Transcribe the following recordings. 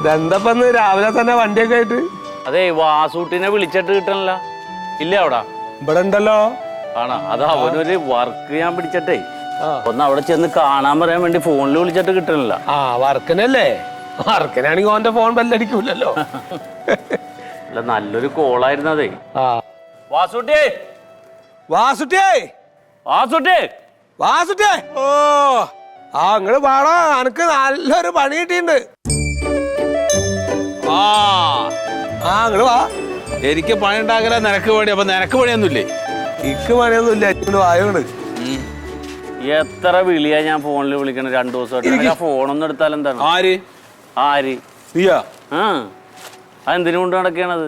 ഇതെന്തപ്പന്ന് രാവിലെ തന്നെ വണ്ടിയൊക്കെ ആയിട്ട്? അതെ വാസൂട്ടിനെ വിളിച്ചിട്ട് കിട്ടണല്ല. ഇല്ല അവിടെ? ഇവിടെ ഉണ്ടല്ലോ. ആണോ? അത് അവനൊരു വർക്ക് ഞാൻ പിടിച്ചിട്ടേ. ഒന്ന് അവിടെ ചെന്ന് കാണാൻ പറയാൻ വേണ്ടി ഫോണിൽ വിളിച്ചിട്ട് കിട്ടണില്ല. ആ വർക്കിനല്ലേ? വർക്കിനാണെങ്കിൽ ഓന്റെ ഫോൺ ബെല്ലടിക്കൂലല്ലോ. അല്ല നല്ലൊരു കോളായിരുന്നു അതേ. ആ. വാസൂട്ടിയേ. വാസുട്ടിയേ. വാസൂട്ടി വാസുട്ടിയേ. ഓ. ആ ഇങ്ങൾ പാടാ എനിക്ക് നല്ലൊരു പണി കിട്ടിയിട്ടുണ്ട്. ആ. ആ ഇങ്ങൾ വാ. എനിക്ക് പണി ഉണ്ടാക്കല നിനക്ക് പണി അപ്പൊ നിനക്ക് പണിയൊന്നുമില്ലേ? ഇക്ക് പണിയൊന്നുമില്ല ഇങ്ങോട്ട് വായോണ്ട് എത്ര വിളിയാ ഞാൻ ഫോണിൽ വിളിക്കണ രണ്ടു ദിവസമായിട്ട്? ഞാൻ ഫോണൊന്നും എടുത്താൽ എന്താണ്? ആര്? ആര്? നീയാ? ആ. അതെന്തിനു കൊണ്ട് നടക്കണത്?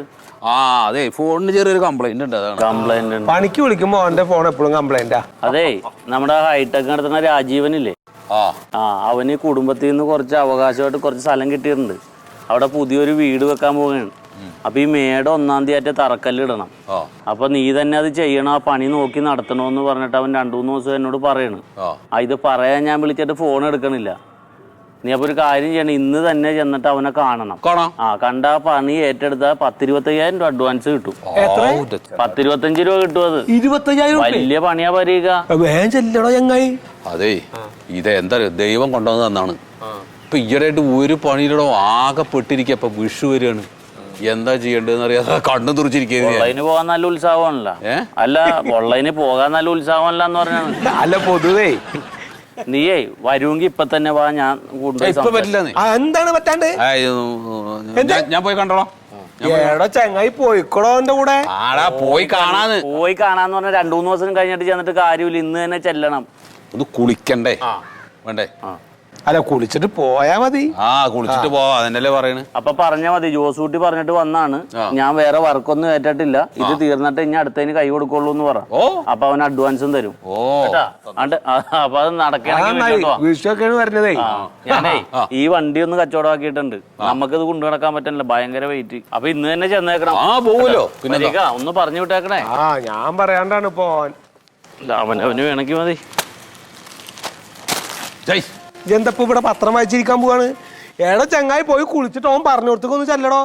ആ അതെ ഫോണിന് ചെറിയൊരു കംപ്ലൈന്റ് ഉണ്ട് അതാണ്. കംപ്ലൈന്റ് പണിക്ക് വിളിക്കുമ്പോ ഓന്റെ ഫോൺ എപ്പോഴും കംപ്ലൈന്റാ അതെ നമ്മുടെ ഹൈടെക് നടത്തുന്ന രാജീവനില്ലേ? ആ. അവന് ഈ കുടുംബത്തിൽ നിന്ന് കുറച്ച് അവകാശമായിട്ട് കുറച്ച് സ്ഥലം കിട്ടിയിട്ടുണ്ട്. അവിടെ പുതിയൊരു വീട് വെക്കാൻ പോവുകയാണ്. അപ്പൊ ഈ മേട ഒന്നാം തീയതി തറക്കല്ലിടണം. ആ. അപ്പൊ നീ തന്നെ അത് ചെയ്യണം ആ പണി നോക്കി നടത്തണമെന്ന് പറഞ്ഞിട്ട് അവൻ രണ്ടു മൂന്ന് ദിവസം എന്നോട് പറയണ്. ഇത് പറയാൻ ഞാൻ വിളിച്ചിട്ട് ഫോൺ എടുക്കണില്ല. നീ അപ്പൊ ഒരു കാര്യം ചെയ്യണം ഇന്ന് തന്നെ ചെന്നിട്ട് അവനെ കാണണം. കാണാം. ആ കണ്ട ആ പണി ഏറ്റെടുത്ത പത്തിരുപത്തയ്യായിരം രൂപ അഡ്വാൻസ് കിട്ടും. എത്ര? പത്തിരുപത്തഞ്ച് രൂപ കിട്ടും അത്. വലിയ പണിയാ പരീക. വേഗം ചെല്ലടോ ചങ്ങായി. അതെ ഇത് എന്താ ദൈവം കൊണ്ടുവന്ന് തന്നാണ് ഇപ്പൊ ഈയിടെയായിട്ട് ഒരു പണിയിലൂടെ ആകെ പെട്ടിരിക്കുക ഇപ്പൊ വിഷു വരികയാണ്. എന്താ ചെയ്യേണ്ടതെന്ന് അറിയാതെ കണ്ണു തുറച്ചിരിക്കുന്നത് ഓൺലൈന് പോകാൻ നല്ല ഉത്സാഹമാണല്ലോ. ഏ? അല്ല പൊള്ളതിന് പോകാൻ നല്ല ഉത്സാഹമല്ല എന്ന് പറഞ്ഞാണ്. അല്ല പൊതുവേ. നീയേ വരുമെങ്കി ഇപ്പൊ തന്നെ വാ ഞാൻ കൊണ്ടുപോയി ഇപ്പൊ സംസാരിക്കാം. പറ്റില്ലെന്നേ. ആ, എന്താണ് പറ്റാണ്ട്? ആ, ഇത് ഞാൻ- ഞാൻ പോയി കണ്ടോ ഏടോ ചങ്ങായി പോയിക്കോളോ എന്റെ കൂടെ. ആടാ പോയി കാണാന്ന്. പോയി കാണാന്ന് പറഞ്ഞ രണ്ടു മൂന്ന് ദിവസം കഴിഞ്ഞിട്ട് ചെന്നിട്ട് കാര്യമില്ല. ഇന്ന് തന്നെ ചെല്ലണം. ഒന്ന് കുളിക്കണ്ടേ? വേണ്ടേ? അല്ല കുളിച്ചിട്ട് പോയാ മതി. ആ കുളിച്ചിട്ട് പോവാ. അതന്നെയല്ലേ പറയണ്. അപ്പൊ പറഞ്ഞാ മതി. ജോസൂട്ടി പറഞ്ഞിട്ട് വന്നാണ്. ഞാൻ വേറെ വർക്കൊന്നും ഏറ്റിട്ടില്ല. ഇത് തീർന്നിട്ട് ഇനി അടുത്തതിന് കൈ കൊടുക്കുള്ളൂ എന്ന് പറ. അപ്പൊ അവൻ അഡ്വാൻസും തരും. അപ്പൊ അത് ആ, ഞാനേ ഈ വണ്ടി ഒന്ന് കച്ചവടമാക്കിയിട്ടുണ്ട് നമുക്കിത് കൊണ്ടു നടക്കാൻ പറ്റില്ല ഭയങ്കര വെയിറ്റ് അപ്പൊ ഇന്ന് തന്നെ ചെന്നേക്കണം. ആ പോവല്ലോ. ഒന്ന് പറഞ്ഞു വിട്ടേക്കണേ. ആ ഞാൻ പറയാണ്ടാണ് ഇപ്പൊ അവൻ അവന് അവന് വേണമെങ്കിൽ മതി. എന്തപ്പോ ഇവിടെ പത്രം വായിച്ചിരിക്കാൻ പോവാണ്? ഏടോ ചങ്ങായി പോയി കുളിച്ചിട്ട് ഓൻ പറഞ്ഞു കൊടുത്തൊന്നും ചെല്ലടോ.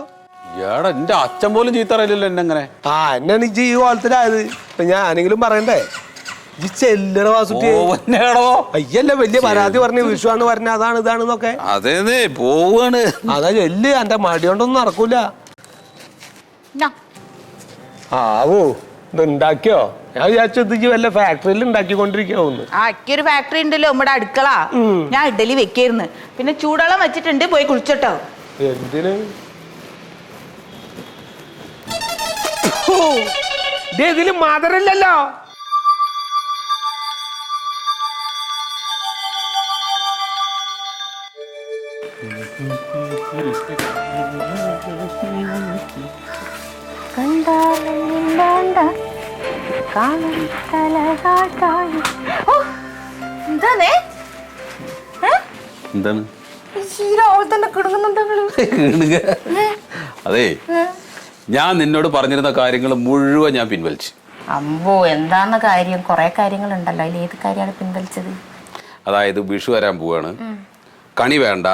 എടാ എന്റെ അച്ഛൻ പോലും ചീത്തറിയില്ലല്ലോ എന്നെ അങ്ങനെ ആ എന്നാണ് ഇജ്ജ് ഈ കോലത്തിലായത്. ഇപ്പൊ ഞാനെങ്കിലും പറയണ്ടേ? ഈ ചെല്ലട വാസുട്ടി പോവന്നേടോ അയ്യല്ല വലിയ പരാതി പറഞ്ഞു വിഷുവാണ് പറഞ്ഞ അതാണ് ഇതാണെന്നൊക്കെ അതേന്നേ പോവാണ്. അതാ ചെല്ല് എന്റെ മടി കൊണ്ടൊന്നും നടക്കൂല. ആവോ. ഇത് ഉണ്ടാക്കിയോ ഞാൻ വിചാരിച്ചു വല്ല ഫാക്ടറിയിൽ ഉണ്ടാക്കിക്കൊണ്ടിരിക്കാവുന്ന്. അക്കൊരു ഒരു ഫാക്ടറി ഉണ്ടല്ലോ നമ്മുടെ അടുക്കള. ഞാൻ ഇഡലി വെക്കായിരുന്നു. പിന്നെ ചൂടോളം വെച്ചിട്ടുണ്ട് പോയി കുളിച്ചോട്ടോ. എന്തിന്? ഇതിൽ മധുരല്ലല്ലോ എന്താണേ? എന്താണ്? അതെ ഞാൻ നിന്നോട് പറഞ്ഞിരുന്ന കാര്യങ്ങൾ മുഴുവൻ ഞാൻ പിൻവലിച്ചു. അമ്പോ എന്താന്ന കാര്യം? കുറെ കാര്യങ്ങളുണ്ടല്ലോ അതിൽ ഏത് കാര്യമാണ് പിൻവലിച്ചത്? അതായത് വിഷു വരാൻ പോവാണ്. കണി വേണ്ട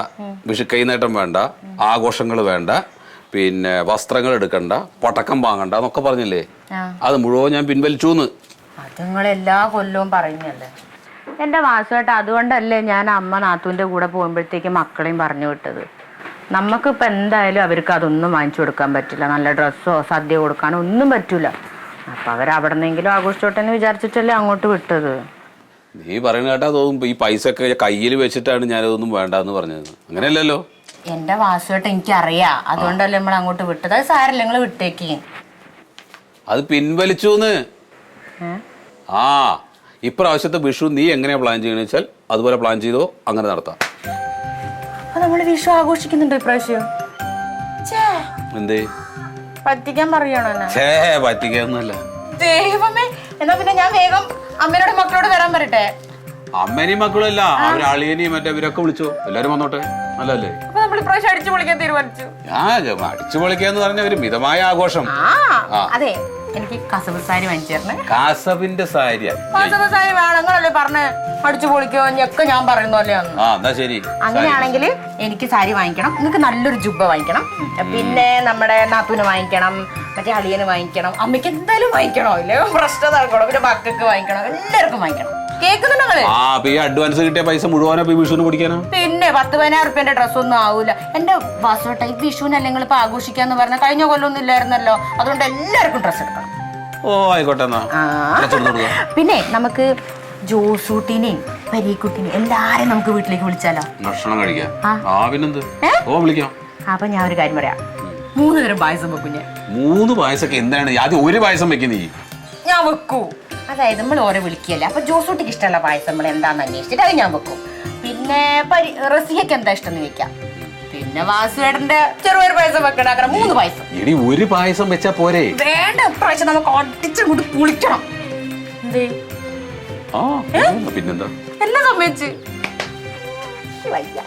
വിഷു കൈനേട്ടം വേണ്ട ആഘോഷങ്ങൾ വേണ്ട പിന്നെ വസ്ത്രങ്ങൾ എടുക്കണ്ട പടക്കം വാങ്ങണ്ട എന്നൊക്കെ പറഞ്ഞില്ലേ. അത് മുഴുവൻ ഞാൻ പിൻവലിച്ചു അത് നിങ്ങൾ എല്ലാ കൊല്ലവും പറയുന്നല്ലേ എന്റെ വാസുവേട്ട അതുകൊണ്ടല്ലേ ഞാൻ അമ്മ നാത്തുവിന്റെ കൂടെ പോകുമ്പോഴത്തേക്ക് മക്കളെയും പറഞ്ഞു വിട്ടത്. നമുക്കിപ്പോൾ എന്തായാലും അവർക്ക് അതൊന്നും വാങ്ങിച്ചു കൊടുക്കാൻ പറ്റില്ല. നല്ല ഡ്രസ്സോ സദ്യ കൊടുക്കാനോ ഒന്നും പറ്റൂല. അപ്പം അവർ അവിടെ നിന്നെങ്കിലും ആഘോഷിച്ചോട്ടെ എന്ന് വിചാരിച്ചിട്ടല്ലേ അങ്ങോട്ട് വിട്ടത്. നീ പറയുന്ന കേട്ടാ തോന്നും ഈ പൈസ ഒക്കെ കയ്യിൽ വെച്ചിട്ടാണ് ഞാനതൊന്നും വേണ്ടെന്ന് പറഞ്ഞത്. അങ്ങനെയല്ലല്ലോ? എന്റെ എനിക്ക് എനിക്കറിയാം. അതുകൊണ്ടല്ലേ നമ്മൾ അങ്ങോട്ട് വിട്ടത്. അത് സാരല്ല നിങ്ങൾ വിട്ടേക്ക്. അത് പിൻവലിച്ചു ആ ഇപ്രാവശ്യത്തെ വിഷു നീ എങ്ങനെയാ പ്ലാൻ ചെയ്യണമെന്ന് വെച്ചാൽ അതുപോലെ പ്ലാൻ ചെയ്തോ അങ്ങനെ നടത്താം. അപ്പൊ നമ്മൾ വിഷു ആഘോഷിക്കുന്നുണ്ടോ ഇപ്രാവശ്യം? എന്തേ? പറ്റിക്കാൻ പറയണോ പറ്റിക്കൊന്നുമല്ല ദൈവമേ എന്നാ പിന്നെ ഞാൻ വേഗം അമ്മയോട് മക്കളോട് വരാൻ പറയട്ടെ. അമ്മേനെയും മക്കളും അല്ല അവരളിയനെയും മറ്റേ ഇവരൊക്കെ വിളിച്ചോ. എല്ലാരും വന്നോട്ടെ. നല്ലല്ലേ നമ്മൾ ഇപ്രാവശ്യം അടിച്ചു പൊളിക്കാൻ തീരുമാനിച്ചു. ആ അടിച്ചു പൊളിക്കാന്ന് പറഞ്ഞ ഒരു മിതമായ ആഘോഷം. ആ. അതെ. എനിക്ക് കസവ് സാരി വാങ്ങിച്ചു തരണേ കാസവിന്റെ സാരിയാ. കസവ് സാരി വേണങ്ങളല്ലേ പറഞ്ഞ് അടിച്ചു പൊളിക്കോ ഞൊക്കെ ഞാൻ പറയുന്ന പോലെയാണ്. ആ എന്നാ ശരി. അങ്ങനെയാണെങ്കിൽ എനിക്ക് സാരി വാങ്ങിക്കണം. നിങ്ങൾക്ക് നല്ലൊരു ജുബ്ബ വാങ്ങിക്കണം. പിന്നെ നമ്മുടെ നാത്തൂന് വാങ്ങിക്കണം മറ്റേ അളിയന് വാങ്ങിക്കണം അമ്മയ്ക്ക് എന്തായാലും വാങ്ങിക്കണോ? ഇല്ലേ? പ്രശ്നം നടക്കണം? പിന്നെ മക്കൾക്ക് വാങ്ങിക്കണം? എല്ലാവർക്കും വാങ്ങിക്കണം. കേൾക്കുന്നുണ്ടോ നിങ്ങൾ? ആ അപ്പൊ ഈ അഡ്വാൻസ് കിട്ടിയ പൈസ മുഴുവനാ ഈ വിഷുവിന് പിടിക്കാനോ? പിന്നെ പത്ത് പതിനായിരം റുപ്യന്റെ ഡ്രസ്സൊന്നും ആവൂല. എന്റെ വാസുവേട്ട ഈ വിഷുവിനല്ലേ നിങ്ങൾ ഇപ്പൊ ആഘോഷിക്കാന്ന് പറഞ്ഞ കഴിഞ്ഞ കൊല്ലൊന്നും ഇല്ലായിരുന്നല്ലോ. അതുകൊണ്ട് എല്ലാവർക്കും ഡ്രസ്സ് എടുക്കണം. ഓ ആയിക്കോട്ടെ എന്നാ. ആ. കുറച്ച് എടുത്ത് കൊടുക്കാം. പിന്നെ നമുക്ക് ജോസൂട്ടിനെയും പരീക്കുട്ടിനെയും എല്ലാരെയും നമുക്ക് വീട്ടിലേക്ക് വിളിച്ചാലോ? ഭക്ഷണം കഴിക്കാം. ആ. ആ പിന്നെന്ത്? ഏ? ഓ വിളിക്കാം. അപ്പൊ ഞാൻ ഒരു കാര്യം പറയാം. മൂന്ന് തരം പായസം വെക്കും ഞാൻ. മൂന്ന് പായസൊക്കെ എന്താണ്? ആദ്യം ഒരു പായസം വെക്കുന്ന നീ. ഞാൻ വെക്കൂ. അതായത് നമ്മൾ ഓരോ വിളിക്കുകയല്ലേ? അപ്പൊ ജോസൂട്ടിക്ക് ഇഷ്ടമുള്ള പായസം നമ്മൾ എന്താന്ന് അന്വേഷിച്ചിട്ട് അത് ഞാൻ വെക്കും. പിന്നെ പരി റസിയക്ക് എന്താ ഇഷ്ടം എന്ന് വെക്കാം പിന്നെ വാസുവേടന്റെ ചെറുപയർ പായസം വെക്കണം അങ്ങനെ മൂന്ന് പായസം. ഇനി ഒരു പായസം വെച്ചാ പോരെ? വേണ്ട ഇപ്രാവശ്യം നമുക്ക് ഒട്ടിച്ച് കൂടി കുളിക്കണം എന്തേ? ആ പിന്നെന്താ? എല്ലാം സമ്മതിച്ച് വയ്യ.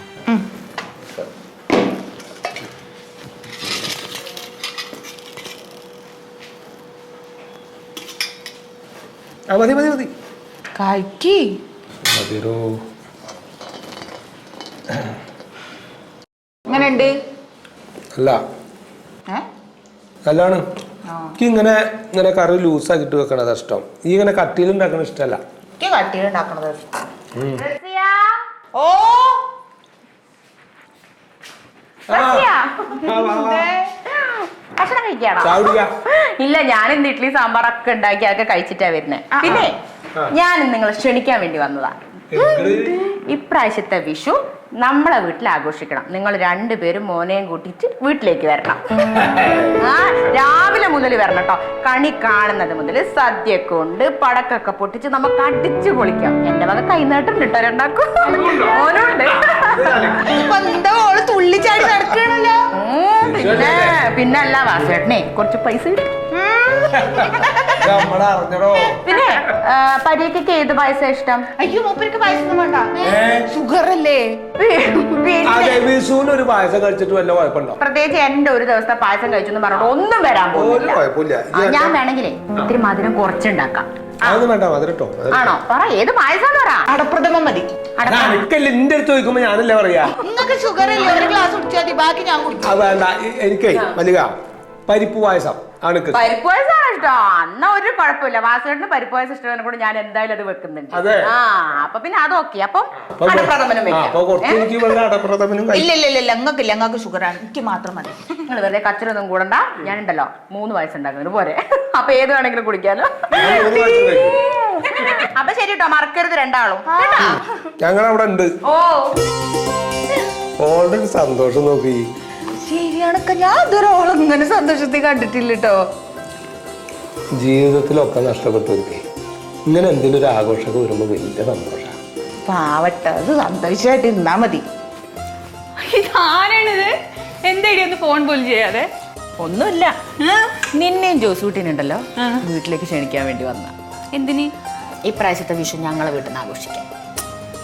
ആ മതി മതി മതി. കഴിക്കി മതിരോ. എങ്ങനെയുണ്ട്? അല്ല. ഏ? നല്ലാണ്. എനിക്ക് ഇങ്ങനെ ഇങ്ങനെ കറി ലൂസാക്കിട്ട് വെക്കണത് ഇഷ്ടം. ഈ ഇങ്ങനെ കട്ടിയിൽ ഉണ്ടാക്കണ ഇഷ്ടമല്ല എനിക്ക് കട്ടിയുണ്ടാക്കണത് ഇഷ്ടം. ഓ! ഭക്ഷണം കഴിക്കാണോ? ഇല്ല ഞാനിന്ന് ഇഡ്ലി ഇഡ്ഡലി സാമ്പാറൊക്കെ ഉണ്ടാക്കി അതൊക്കെ കഴിച്ചിട്ടാ വരുന്നത് പിന്നെ ഞാൻ നിങ്ങളെ ക്ഷണിക്കാൻ വേണ്ടി വന്നതാ. ഇപ്രാവശ്യത്തെ വിഷു നമ്മളെ വീട്ടിൽ ആഘോഷിക്കണം. നിങ്ങൾ രണ്ടുപേരും മോനെയും കൂട്ടിയിട്ട് വീട്ടിലേക്ക് വരണം. ആ രാവിലെ മുതൽ വരണം കേട്ടോ. കണി കാണുന്നത് മുതൽ സദ്യയൊക്കെ ഉണ്ട് പടക്കൊക്കെ പൊട്ടിച്ച് നമുക്ക് അടിച്ചു പൊളിക്കാം. എന്റെ വക കൈനീട്ടം കിട്ടോ രണ്ടാക്കും മോനുണ്ട്? തുള്ളിച്ചാടി നടക്കണല്ലോ പിന്നെ പിന്നെ അല്ല വാസേട്ടനെ കുറച്ച് പൈസ കിട്ടും. നമ്മളെ അറിഞ്ഞടോ. പിന്നെ പരീക്ഷയ്ക്ക് ഏത് പായസം ഇഷ്ടം? അയ്യോ മൂപ്പർക്ക് പായസം വേണ്ട. ഷുഗർ അല്ലേ പിന്നെ അതെ വിഷുവിന് ഒരു പായസം കഴിച്ചിട്ട് വല്ല കുഴപ്പമുണ്ടോ? പ്രത്യേകിച്ച് എന്റെ ഒരു ദിവസത്തെ പായസം കഴിച്ചു എന്ന് ഒന്നും വരാൻ പോകുന്നില്ല. ഞാൻ വേണമെങ്കിലേ ഇത്തിരി മധുരം കുറച്ചുണ്ടാക്കാം. അതൊന്നും വേണ്ട മധുരട്ടോ ആണോ? പറ ഏത് പായസം പറ? അടപ്രഥമം മതി. അടക്ക- എനിക്കല്ല എന്റെ അടുത്ത് ചോദിക്കുമ്പോ ഞാനല്ലേ പറയാ? നിങ്ങൾക്ക് ഷുഗർ അല്ലേ ഒരു ഗ്ലാസ് കുടിച്ചാൽ ബാക്കി ഞാൻ കുടിക്കും. വേണ്ട. എനിക്കേ മല്ലിക പരിപ്പ് പായസം ആണ് പരിപ്പ് പായസമാണ് ഇഷ്ടം. എന്നാ ഒരു കുഴപ്പമില്ല. വാസുകേട്ടിന് പരിപ്പ് പായസം ഇഷ്ടം കൂടെ ഞാൻ എന്തായാലും അത് വെക്കുന്നുണ്ട്. അതെ. ആ അപ്പൊ പിന്നെ അതൊക്കെ അപ്പം അപ്പൊ അടപ്രഥമനും ആ, അപ്പൊ കുറച്ച് വെക്കാം എനിക്ക് അടപ്രഥമനും കഴി- ഇല്ല ഇല്ല ഇല്ല ഇല്ല. നിങ്ങൾക്കില്ല നിങ്ങൾക്ക് ഷുഗറാണ് എനിക്ക് മാത്രം മതി. നിങ്ങൾ വെറുതെ കച്ചറൊന്നും കൂടണ്ട. ഞാനുണ്ടല്ലോ മൂന്ന് വയസ്സുണ്ടാക്കുന്നത് പോരെ. അപ്പൊ ഏത് വേണമെങ്കിലും കുടിക്കാലോ. ഞാൻ മൂന്ന് പായസം കഴിക്കും. അപ്പൊ ശരി കേട്ടോ. മറക്കരുത് രണ്ടാളും. കേട്ടോ? ഞങ്ങളവിടെ ഉണ്ട്. ഓ. ഓളുടെ സന്തോഷം നോക്കി. ശരിയാണൊക്കെ ഞാൻ ഇതുവരെ ഇങ്ങനെ സന്തോഷത്തിൽ കണ്ടിട്ടില്ല കേട്ടോ ജീവിതത്തിലൊക്കെ നഷ്ടപ്പെട്ടവർക്ക് ഇങ്ങനെ എന്തെങ്കിലും ഒരു ആഘോഷമൊക്കെ വരുമ്പോൾ വലിയ സന്തോഷമാണ് പാവട്ടെ അത് സന്തോഷമായിട്ട് ഇന്നാ മതി. ഇതാരാണിത്? എന്തേടി ഒന്ന് ഫോൺ പോലും ചെയ്യാതെ? ഒന്നുമില്ല. നിന്നെയും ജോസൂട്ടിനുണ്ടല്ലോ വീട്ടിലേക്ക് ക്ഷണിക്കാൻ വേണ്ടി വന്ന. എന്തിന്? ഇപ്രാവശ്യത്തെ വിഷു ഞങ്ങളെ വീട്ടിൽ നിന്ന് ആഘോഷിക്കാം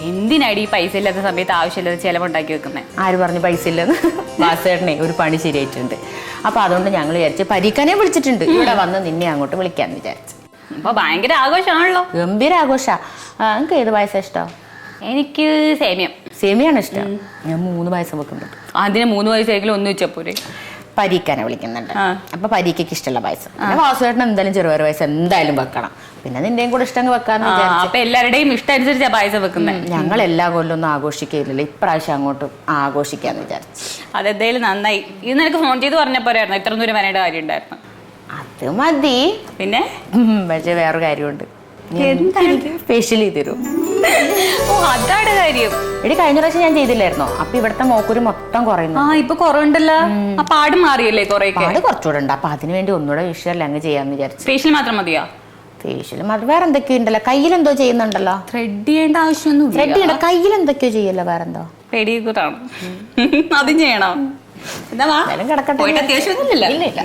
എന്തിനാടി ഈ പൈസ ഇല്ലാത്ത സമയത്ത് ആവശ്യമില്ലാത്ത ചിലവുണ്ടാക്കി വെക്കുന്നത് ആര് പറഞ്ഞു പൈസ ഇല്ലെന്ന്? വാസേട്ടനെ ഒരു പണി ശരിയായിട്ടുണ്ട്. അപ്പൊ അതുകൊണ്ട് ഞങ്ങൾ വിചാരിച്ച് പരീക്കനെ വിളിച്ചിട്ടുണ്ട്. ഇവിടെ വന്ന് നിന്നെ അങ്ങോട്ട് വിളിക്കാന്ന് വിചാരിച്ചു. അപ്പൊ ഭയങ്കര ആഘോഷമാണല്ലോ. ഗംഭീര ആഘോഷ. നിങ്ങൾക്ക് ഏത് പായസം ഇഷ്ടം? എനിക്ക് സേമിയം. സേമിയാണ് ഇഷ്ടം. ഞാൻ മൂന്ന് പായസം വെക്കുന്നുണ്ട്. അതിന് മൂന്ന് വയസ്സായെങ്കിലും ഒന്ന് വെച്ചാ പോരെ പരീക്കാനെ വിളിക്കുന്നുണ്ട്. അപ്പൊ പരീക്കയ്ക്ക് ഇഷ്ടമുള്ള പായസം. പിന്നെ വാസുവേട്ടൻ എന്തായാലും ചെറുപയർ പായസം എന്തായാലും വെക്കണം. പിന്നെ നിന്റെയും കൂടെ ഇഷ്ടം വെക്കാന്ന് അപ്പൊ എല്ലാവരുടെയും ഇഷ്ടം അനുസരിച്ചാ പായസം വെക്കുന്നത് ഞങ്ങൾ എല്ലാ കൊല്ലം ഒന്നും ആഘോഷിക്കില്ലല്ലോ ഇപ്രാവശ്യം അങ്ങോട്ട് ആഘോഷിക്കാന്ന് വിചാരിച്ചു. അതെന്തായാലും നന്നായി. ഇന്ന് എനിക്ക് ഫോൺ ചെയ്ത് പറഞ്ഞ പോരായിരുന്നു. ഇത്ര ദൂരം വരേണ്ട കാര്യം ഉണ്ടായിരുന്നു അത് മതി. പിന്നെ? പക്ഷെ വേറൊരു കാര്യമുണ്ട്. സ്പെഷ്യൽ ചെയ്ത് തരും ഓ അതാണ് കാര്യം. എടി കഴിഞ്ഞ പ്രാവശ്യം ഞാൻ ചെയ്തില്ലായിരുന്നോ? അപ്പൊ ഇവിടുത്തെ മോക്കൂര് മൊത്തം കുറയുന്നു. ആ ഇപ്പൊ കുറവുണ്ടല്ലോ. ആ പാട് മാറിയല്ലേ കുറെയൊക്കെ? പാട് കുറച്ചുകൂടെ ഉണ്ട് അപ്പൊ അതിനു വേണ്ടി ഒന്നുകൂടെ വിഷയമല്ല അങ്ങ് ചെയ്യാന്ന് വിചാരിച്ചു. ഫേഷ്യൽ മാത്രം മതിയോ? ഫേഷ്യൽ മാത്രം. വേറെ എന്തൊക്കെയോ ഉണ്ടല്ലോ? കയ്യിലെന്തോ ചെയ്യുന്നുണ്ടല്ലോ? ത്രെഡ് ചെയ്യേണ്ട ആവശ്യമൊന്നും ത്രെഡ് ചെയ്യണ്ട. കയ്യിൽ എന്തൊക്കെയോ ചെയ്യല്ലോ വേറെന്തോ? പെടികൂട്ടാണ് അതും ചെയ്യണോ? എന്നാ കിടക്കട്ടെ. പോയിട്ട് അത്യാവശ്യമൊന്നുമില്ല ഇല്ല ഇല്ല.